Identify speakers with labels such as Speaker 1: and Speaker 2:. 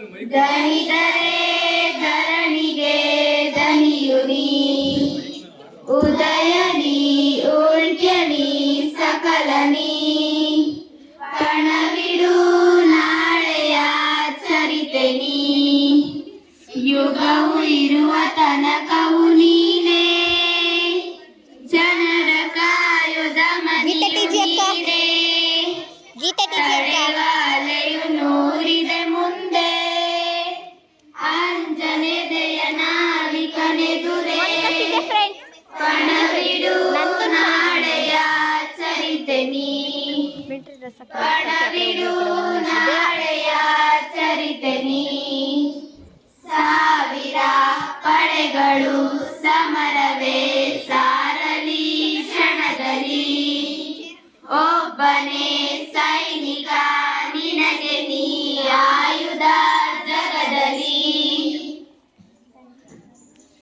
Speaker 1: ದಣಿದರೆ ಧರಣಿಗೆ ದನಿಯುನಿ ಉದಯನಿ ಉಳ್ಕ್ಯನಿ ಸಕಲನಿ ಕಣವಿಡು ನಾಳೆಯ ಚರಿತೆನಿ ಯುಗವು ಇರುವ ತನಕವು ನೀನೇ. ಜನರ ಕಾಯುದ
Speaker 2: ಗೀತೆ
Speaker 1: ನೀನೇ.
Speaker 2: ಗೀತೆ ಫ್ರೆಂಡ್
Speaker 1: ಪಣವಿಡು ನಾಳೆಯ ಚರಿತೆ ನೀ ಪಣವಿಡು ನಾಳೆಯ ಚರಿತೆ ನೀ ಸಾವಿರ ಪಡೆಗಳು ಸಮರವೇ ಸಾರಲಿ ಕ್ಷಣದಲ್ಲಿ. ಒಬ್ಬನೇ ಸೈನಿಕ